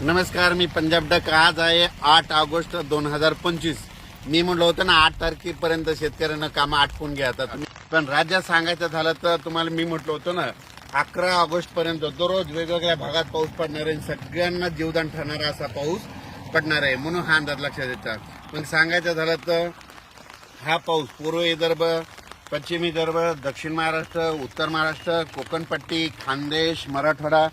नमस्कार मी पंजाब डक. आज आहे आठ ऑगस्ट दोन हजार पंचवीस. मी म्हणलं होतं ना आठ तारखेपर्यंत शेतकऱ्यांना कामं आटपून घ्या. आता तुम्ही पण राज्यात सांगायचं झालं तर तुम्हाला मी म्हटलं होतं ना अकरा ऑगस्ट पर्यंत दररोज वेगवेगळ्या भागात पाऊस पडणार आहे सगळ्यांना जीवदान ठरणारा असा पाऊस पडणार आहे म्हणून हा अंदाज लक्षात येतात पण सांगायचं झालं तर हा पाऊस पूर्व विदर्भ पश्चिम विदर्भ दक्षिण महाराष्ट्र उत्तर महाराष्ट्र कोकणपट्टी खानदेश मराठवाडा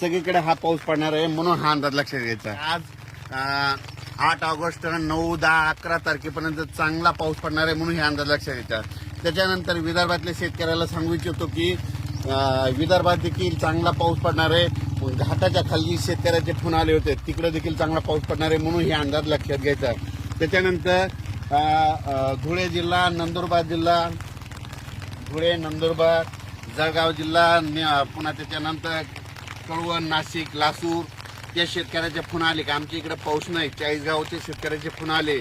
सगळीकडे हा पाऊस पडणार आहे म्हणून हा अंदाज लक्षात घ्यायचा. आज आठ ऑगस्ट नऊ दहा अकरा तारखेपर्यंत चांगला पाऊस पडणार आहे म्हणून हे अंदाज लक्षात घ्यायचा. त्याच्यानंतर विदर्भातल्या शेतकऱ्याला सांगू इच्छितो की विदर्भात देखील चांगला पाऊस पडणार आहे. घाटाच्या खाली शेतकऱ्याचे फोन आले होते तिकडे देखील चांगला पाऊस पडणार आहे म्हणून हे अंदाज लक्षात घ्यायचा. त्याच्यानंतर धुळे जिल्हा नंदुरबार जिल्हा धुळे नंदुरबार जळगाव जिल्हा पुन्हा त्याच्यानंतर कळवण नाशिक लासूर त्या शेतकऱ्याचे फोन आले का? आमच्या इकडे पाऊस नाही. चाळीसगावचे शेतकऱ्याचे फोन आले.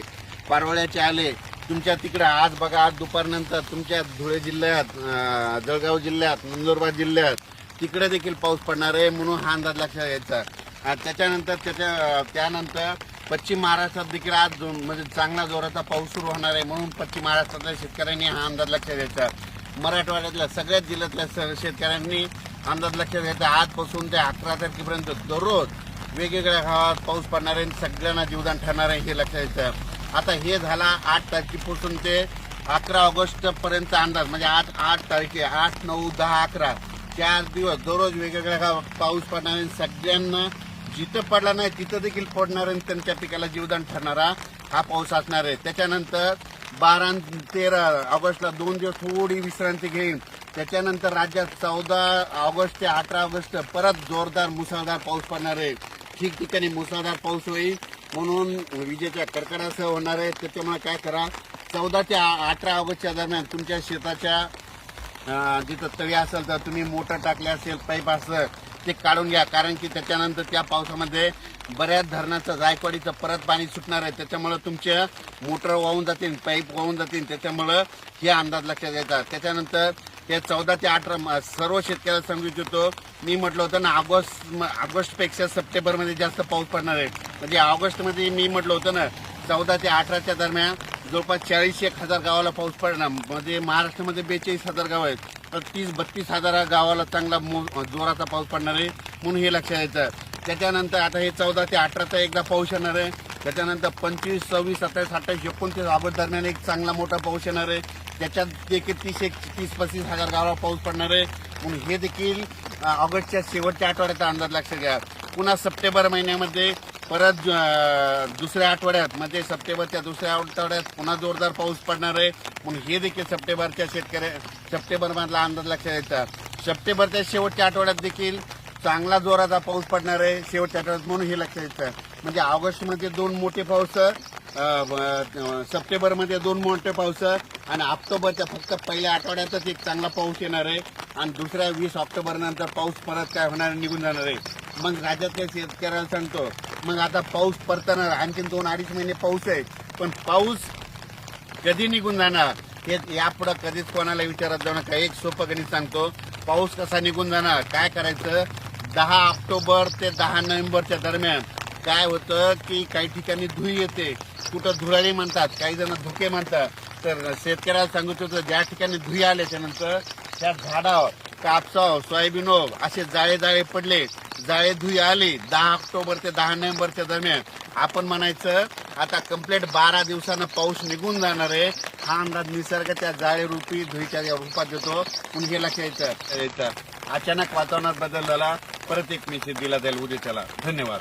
पारवळ्याचे आले. तुमच्या तिकडे आज बघा आज दुपारनंतर तुमच्या धुळे जिल्ह्यात जळगाव जिल्ह्यात नंदुरबार जिल्ह्यात तिकडे देखील पाऊस पडणार आहे म्हणून हा अंदाज लक्षात घ्यायचा. त्याच्यानंतर त्याच्या त्यानंतर पश्चिम महाराष्ट्रात देखील आज म्हणजे चांगला जोराचा पाऊस सुरू होणार आहे म्हणून पश्चिम महाराष्ट्रातल्या शेतकऱ्यांनी हा अंदाज लक्षात घ्यायचा. मराठवाड्यातल्या सगळ्याच जिल्ह्यातल्या स- शेतकऱ्यांनी अंदाज लक्षात घ्यायचा आजपासून ते अकरा तारखेपर्यंत दररोज वेगवेगळ्या गावात पाऊस पडणार आहे आणि सगळ्यांना जीवदान ठरणार आहे हे लक्षात घ्यायचं आता हे झाला आठ तारखेपासून ते अकरा ऑगस्ट पर्यंत अंदाज म्हणजे आज आठ तारखे आठ नऊ दहा अकरा. चार दिवस दररोज वेगवेगळ्या गावात पाऊस पडणार आहे सगळ्यांना जिथं पडला नाही तिथं देखील पडणार आणि त्यांच्या पिकाला जीवदान ठरणारा हा पाऊस असणार आहे. त्याच्यानंतर बारा तेरा ऑगस्टला दोन दिवस थोडी विश्रांती घेईन. त्याच्यानंतर राज्यात चौदा ऑगस्ट ते अठरा ऑगस्ट परत जोरदार मुसळधार पाऊस पडणार आहे. ठिकठिकाणी मुसळधार पाऊस होईल. म्हणून विजेच्या कडकडासह होणार आहे. त्याच्यामुळे काय करा चौदा ते अठरा ऑगस्टच्या दरम्यान तुमच्या शेताच्या जिथं तळी असेल तर तुम्ही मोटर टाकले असेल पाईप असेल ते काढून घ्या. कारण की त्याच्यानंतर त्या पावसामध्ये बऱ्याच धरणाचं जायकवाडीचं परत पाणी सुटणार आहे. त्याच्यामुळं तुमच्या मोटर वाहून जातील पाईप वाहून जातील. त्याच्यामुळं हे अंदाज लक्षात येतात. त्याच्यानंतर हे चौदा ते अठरा म- सर्व शेतकऱ्याला सांगू इच्छितो. मी म्हटलं होतं ना ऑगस्ट ऑगस्टपेक्षा सप्टेंबरमध्ये जास्त पाऊस पडणार आहे. म्हणजे ऑगस्टमध्ये मी म्हटलं होतं ना चौदा ते अठराच्या दरम्यान जवळपास चाळीस एक हजार गावाला पाऊस पडणार. म्हणजे महाराष्ट्रामध्ये बेचाळीस हजार गाव आहेत. तर तीस बत्तीस हजार गावाला चांगला मो- जोराचा पाऊस पडणार आहे म्हणून हे लक्षात येतं. त्याच्यानंतर आता हे चौदा ते अठराचा एकदा पाऊस येणार आहे. त्याच्यानंतर पंचवीस सव्वीस सत्तावीस अठ्ठावीस एकोणतीस ऑगस्ट दरम्यान एक चांगला मोठा पाऊस येणार आहे. त्याच्यात देखील तीस एक तीस पस्तीस हजार गावाला पाऊस पडणार आहे. म्हणून हे देखील ऑगस्टच्या शेवटच्या आठवड्याचा अंदाज लक्षात घ्या पुन्हा सप्टेंबर महिन्यामध्ये परत दुसऱ्या आठवड्यात म्हणजे सप्टेंबरच्या दुसऱ्या आठवड्यात पुन्हा जोरदार पाऊस पडणार आहे. म्हणून हे देखील सप्टेंबरच्या शेतकऱ्या सप्टेंबरमधला अंदाज लक्षात घ्यायचा सप्टेंबरच्या शेवटच्या आठवड्यात देखील चांगला जोराचा पाऊस पडणार आहे. शेवटच्या आठवड्यात म्हणून हे लक्षात येतं. म्हणजे ऑगस्टमध्ये दोन मोठे पाऊस सप्टेंबरमध्ये दोन मोठे पाऊस आणि ऑक्टोबरच्या फक्त पहिल्या आठवड्यातच एक चांगला पाऊस येणार आहे. आणि दुसऱ्या वीस ऑक्टोबरनंतर पाऊस परत काय होणार निघून जाणार आहे. मग राज्यातल्या शेतकऱ्याला सांगतो. मग आता पाऊस परतणार आणखीन दोन अडीच महिने पाऊस आहे. पण पाऊस कधी निघून जाणार हे यापुढं कधीच कोणाला विचारत जाऊ नका. एक सोपं गणित सांगतो. पाऊस कसा निघून जाणार काय करायचं? दहा ऑक्टोबर ते दहा नोव्हेंबरच्या दरम्यान काय होतं की काही ठिकाणी धुई येते. कुठं धुराळी म्हणतात काही जण धुके म्हणतात. तर शेतकऱ्याला सांगत होतं ज्या ठिकाणी धुई आल्याच्यानंतर त्या झाडावर कापसाव सोयाबीनवर असे जाळे जाळे पडले. जाळे धुई आली दहा ऑक्टोबर ते दहा नोव्हेंबरच्या दरम्यान. आपण म्हणायचं आता कंप्लीट बारा दिवसानं पाऊस निघून जाणार आहे. हा अंदाज निसर्ग त्या जाळे रूपी धुईच्या रूपात देतो. म्हणून हे लक्षात यायचं अचानक वातावरणात बदल झाला. परत एक मेसेज दिला जाईल उद्याच्याला. धन्यवाद.